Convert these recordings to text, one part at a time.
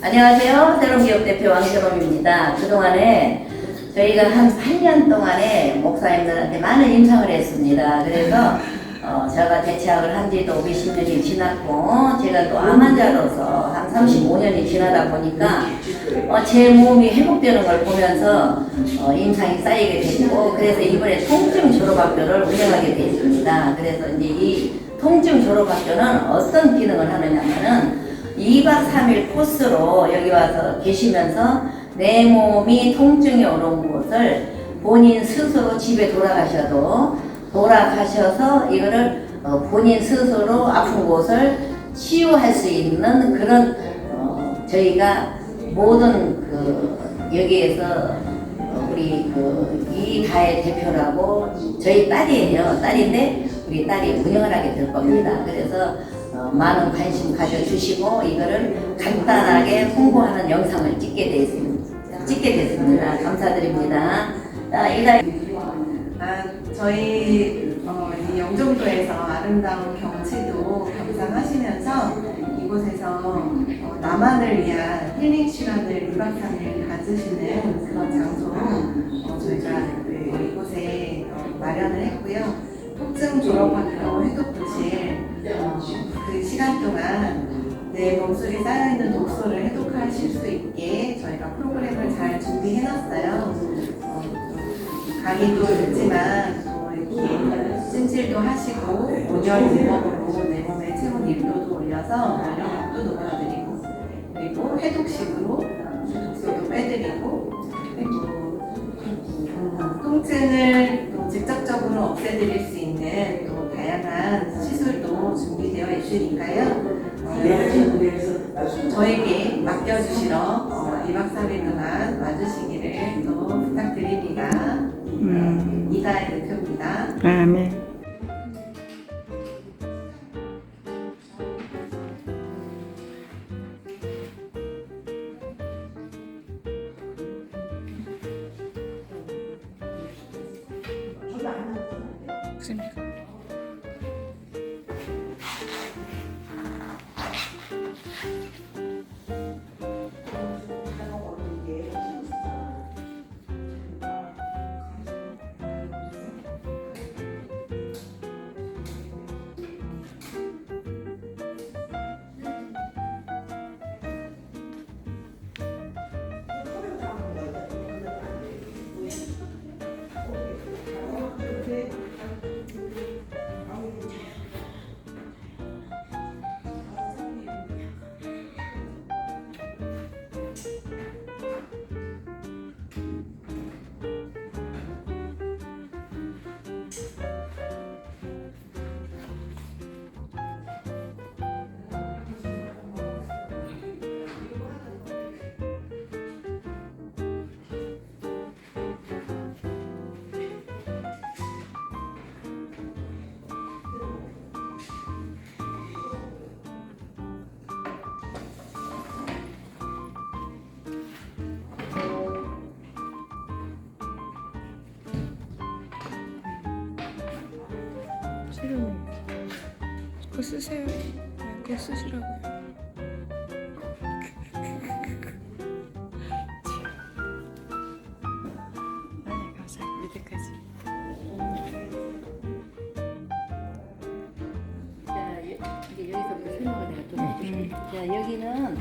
안녕하세요. 새로기업 대표 왕철롬입니다. 그동안에 저희가 한 8년 동안에 목사님들한테 많은 임상을 했습니다. 그래서 어, 제가 대체학을 한 지도 몇십 년이 지났고 제가 또 암 환자로서 한 35년이 지나다 보니까 어, 제 몸이 회복되는 걸 보면서 어, 임상이 쌓이게 됐고 그래서 이번에 통증 졸업학교를 운영하게 됐습니다. 그래서 이제 이 통증 졸업학교는 어떤 기능을 하느냐면은 2박 3일 코스로 여기 와서 계시면서 내 몸이 통증이 오는 곳을 본인 스스로 집에 돌아가셔도 돌아가셔서 이거를 어, 본인 스스로 아픈 곳을 치유할 수 있는 그런 어, 저희가 모든 그 여기에서 어, 우리 그 이다의 대표라고 저희 딸이에요. 딸인데 우리 딸이 운영을 하게 될 겁니다. 그래서 어, 많은 관심 가져주시고 이거를 간단하게 홍보하는 영상을 찍게 됐습니다. 찍게 됐습니다. 감사드립니다. 자, 이다 아, 저희 어, 이 영종도에서 아름다운 경치도 감상하시면서 이곳에서 어, 나만을 위한 힐링 시간을 2박 3일 가지시는 그런 장소로 어, 저희가 그 이곳에 어, 마련을 했고요. 통증 졸업학교 해독부실 어, 그 시간 동안 내 몸속에 쌓여있는 독소를 해독하실 수 있게 저희가 프로그램을 잘 준비해놨어요. 어, 강의도 듣지만 또 이렇게 찜질도 하시고 온열 방법으로 내 몸의 체온 1도도 올려서 면역력도 높여드리고 그리고 해독식으로 독소도 빼드리고 그리고 음, 통증을 또 직접적으로 없애드릴 수 있는 또 다양한 준비되어 있으니까요. 어, 저에게 맡겨주시러 어, 2박 3일 동안 와주시기를 또 부탁드립니다. 음, 이다의 대표입니다. 아멘. 없습니까? 거 쓰세요. 네, 그거 쓰시라고요. 자, 여기는?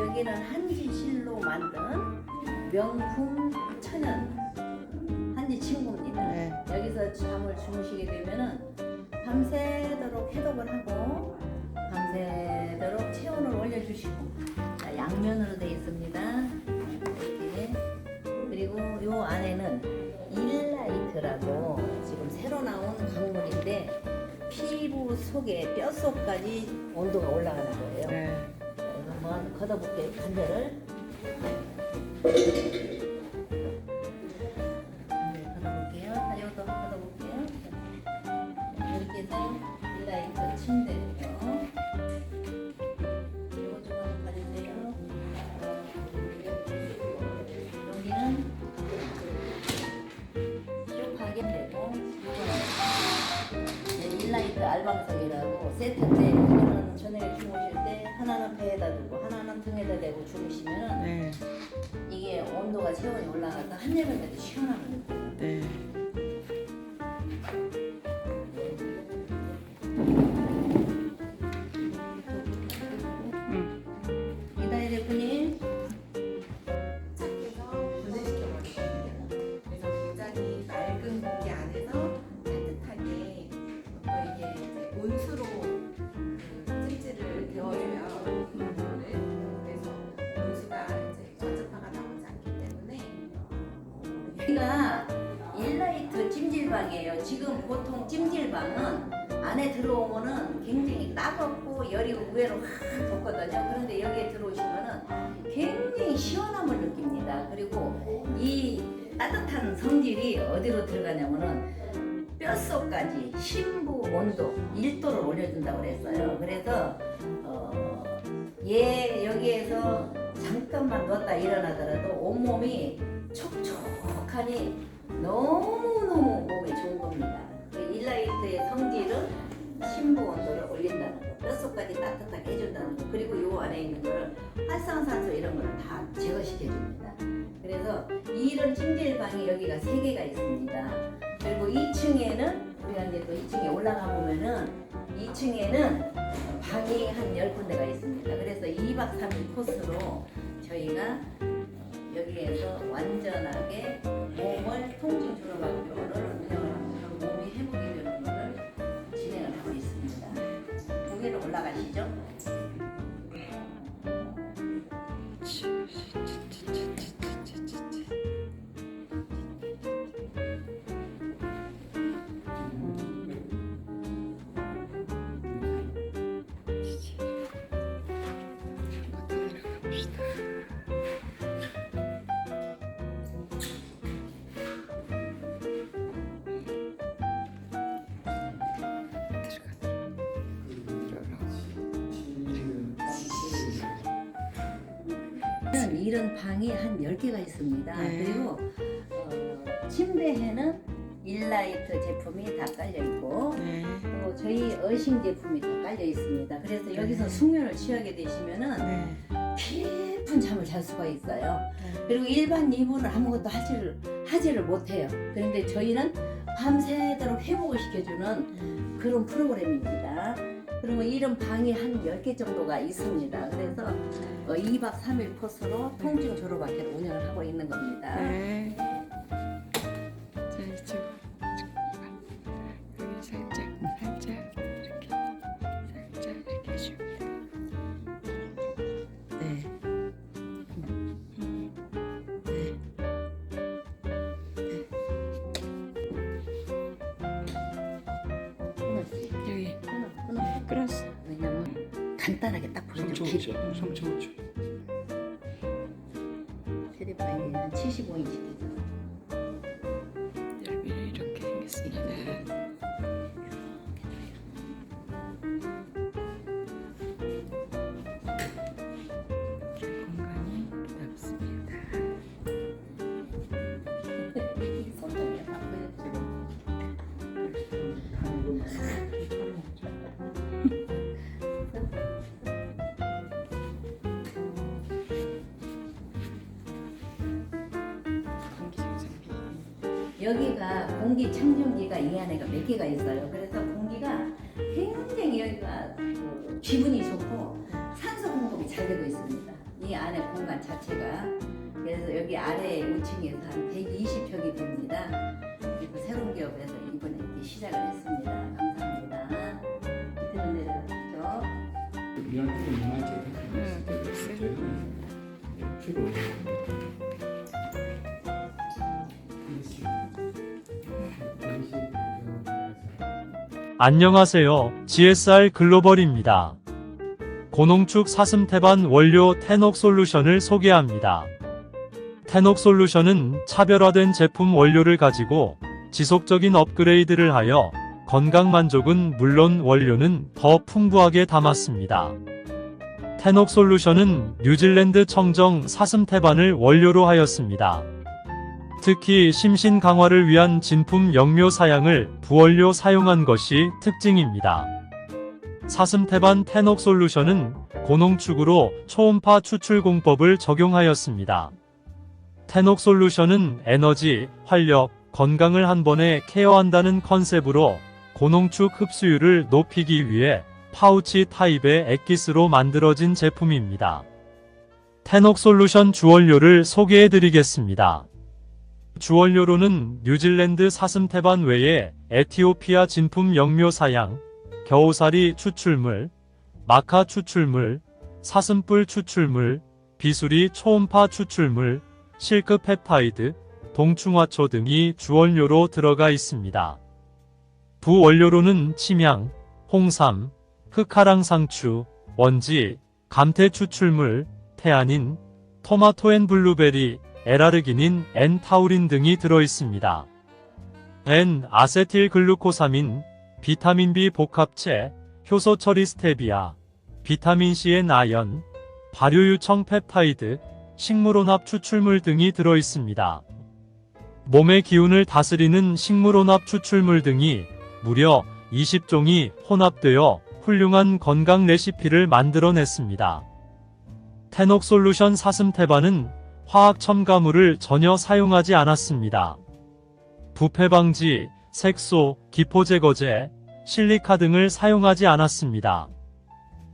여기는 한지실로 만든 명품 천연 잠을 주무시게 되면은 밤새도록 해독을 하고 밤새도록 체온을 올려주시고 자, 양면으로 되어 있습니다. 이렇게 그리고 요 안에는 일라이트라고 지금 새로 나온 광물인데 피부 속에 뼛속까지 온도가 올라가는 거예요. 네. 한번 걷어볼게요. 반대를. 세트인데 이거는 저녁에 주무실 때 하나는 배에다 두고 하나는 등에다 대고 주무시면 네. 이게 온도가 체온이 올라가서 한여름에도 느껴요. 네. 지금 보통 찜질방은 안에 들어오면은 굉장히 따갑고 열이 의외로 확 돋거든요. 그런데 여기에 들어오시면은 굉장히 시원함을 느낍니다. 그리고 이 따뜻한 성질이 어디로 들어가냐면은 뼛속까지 심부 온도 1도를 올려준다고 그랬어요. 그래서 어, 얘 여기에서 잠깐만 누웠다 일어나더라도 온몸이 촉촉하니 너무너무 몸에 좋은 겁니다. 그 일라이트의 성질은 심부 온도를 올린다는 거, 뼛속까지 따뜻하게 해준다는 거, 그리고 요 안에 있는 거를 활성산소 이런 거를 다 제거시켜 줍니다. 그래서 이런 찜질방이 여기가 세 개가 있습니다. 그리고 2층에는 우리가 이제 또 2층에 올라가 보면은 2층에는 방이 한 10군데가 있습니다. 그래서 2박 3일 코스로 저희가 여기에서 완전하게 는 이런 방이 한 10개가 있습니다. 네. 그리고 어, 침대에는 일라이트 제품이 다 깔려 있고 네. 또 저희 어싱 제품이 다 깔려 있습니다. 그래서 여기서 네. 숙면을 취하게 되시면은 네. 깊은 잠을 잘 수가 있어요. 네. 그리고 일반 이불은 아무것도 하지를 하지를 못해요. 그런데 저희는 밤새도록 회복을 시켜주는 그런 프로그램입니다. 그리고 이런 방이 한 10개 정도가 있습니다. 그래서 어, 2박 3일 코스로 통증 졸업학회를 운영을 하고 있는 겁니다. 네. 자, 이쪽. 간단하게 딱 보여줘. 3.5초, 3.5초. 테레파인이 한 75인치 여기가 공기 청정기가 이 안에가 몇 개가 있어요. 그래서 공기가 굉장히 여기가 그 기분이 좋고 산소 공급이 잘 되고 있습니다. 이 안에 공간 자체가 그래서 여기 아래 5층에서 한 120평이 됩니다. 그리고 새로운 기업에서 이번에 이렇게 시작을 했습니다. 감사합니다. 밑으로 내려가죠. 미안한데 문화재 응, 글 안녕하세요. GSR 글로벌입니다. 고농축 사슴 태반 원료 테녹 솔루션을 소개합니다. 테녹 솔루션은 차별화된 제품 원료를 가지고 지속적인 업그레이드를 하여 건강 만족은 물론 원료는 더 풍부하게 담았습니다. 테녹 솔루션은 뉴질랜드 청정 사슴 태반을 원료로 하였습니다. 특히 심신 강화를 위한 진품 영묘 사양을 부원료 사용한 것이 특징입니다. 사슴태반 테녹 솔루션은 고농축으로 초음파 추출 공법을 적용하였습니다. 테녹 솔루션은 에너지, 활력, 건강을 한 번에 케어한다는 컨셉으로 고농축 흡수율을 높이기 위해 파우치 타입의 액기스로 만들어진 제품입니다. 테녹 솔루션 주원료를 소개해 드리겠습니다. 주원료로는 뉴질랜드 사슴태반 외에 에티오피아 진품 영묘 사양, 겨우살이 추출물, 마카 추출물, 사슴뿔 추출물, 비수리 초음파 추출물, 실크 펩타이드, 동충화초 등이 주원료로 들어가 있습니다. 부원료로는 침향, 홍삼, 흑하랑 상추, 원지, 감태 추출물, 태아닌, 토마토 앤 블루베리, 에라르기닌, 엔 타우린 등이 들어 있습니다. 엔 아세틸 글루코사민, 비타민 B 복합체, 효소 처리 스테비아, 비타민 C엔 아연, 발효유청 펩타이드, 식물혼합 추출물 등이 들어 있습니다. 몸의 기운을 다스리는 식물혼합 추출물 등이 무려 20종이 혼합되어 훌륭한 건강 레시피를 만들어냈습니다. 테녹 솔루션 사슴태반은 화학 첨가물을 전혀 사용하지 않았습니다. 부패 방지, 색소, 기포 제거제, 실리카 등을 사용하지 않았습니다.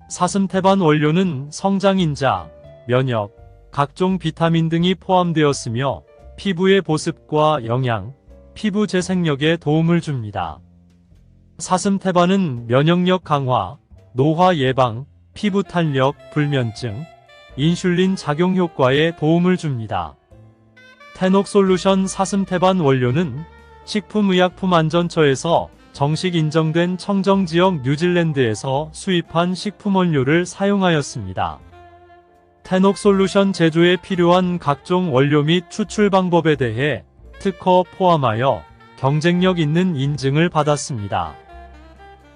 사슴태반 원료는 성장인자, 면역, 각종 비타민 등이 포함되었으며 피부의 보습과 영양, 피부 재생력에 도움을 줍니다. 사슴태반은 면역력 강화, 노화 예방, 피부 탄력, 불면증, 인슐린 작용 효과에 도움을 줍니다. 테녹 솔루션 사슴태반 원료는 식품의약품안전처에서 정식 인정된 청정지역 뉴질랜드에서 수입한 식품 원료를 사용하였습니다. 테녹 솔루션 제조에 필요한 각종 원료 및 추출 방법에 대해 특허 포함하여 경쟁력 있는 인증을 받았습니다.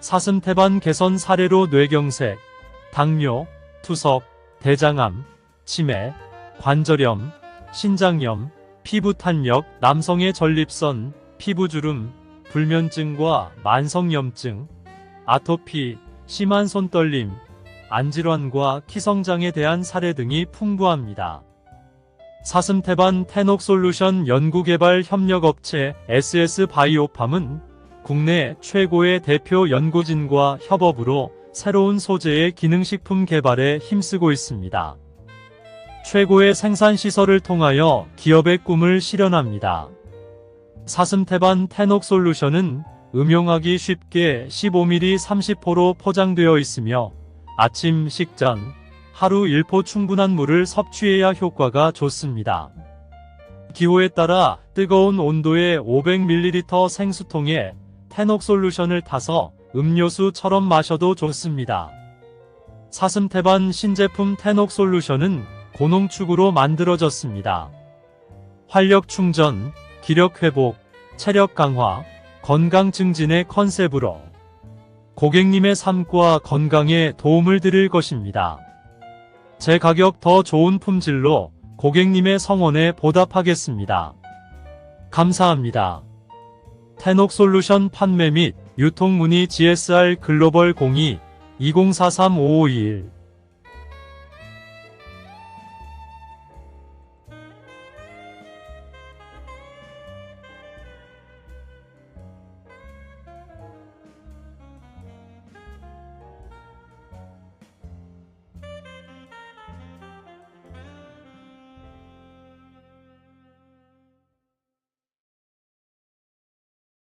사슴태반 개선 사례로 뇌경색, 당뇨, 투석, 대장암, 치매, 관절염, 신장염, 피부 탄력, 남성의 전립선, 피부주름, 불면증과 만성염증, 아토피, 심한 손떨림, 안질환과 키성장에 대한 사례 등이 풍부합니다. 사슴태반 테녹 솔루션 연구개발 협력업체 SS 바이오팜은 국내 최고의 대표 연구진과 협업으로 새로운 소재의 기능식품 개발에 힘쓰고 있습니다. 최고의 생산시설을 통하여 기업의 꿈을 실현합니다. 사슴태반 테녹 솔루션은 음용하기 쉽게 15ml 30포로 포장되어 있으며 아침 식전, 하루 1포 충분한 물을 섭취해야 효과가 좋습니다. 기호에 따라 뜨거운 온도의 500ml 생수통에 테녹 솔루션을 타서 음료수처럼 마셔도 좋습니다. 사슴태반 신제품 테녹 솔루션은 고농축으로 만들어졌습니다. 활력 충전, 기력 회복, 체력 강화, 건강 증진의 컨셉으로 고객님의 삶과 건강에 도움을 드릴 것입니다. 제 가격 더 좋은 품질로 고객님의 성원에 보답하겠습니다. 감사합니다. 테녹 솔루션 판매 및 유통 문의 GSR 글로벌 02 2043 5521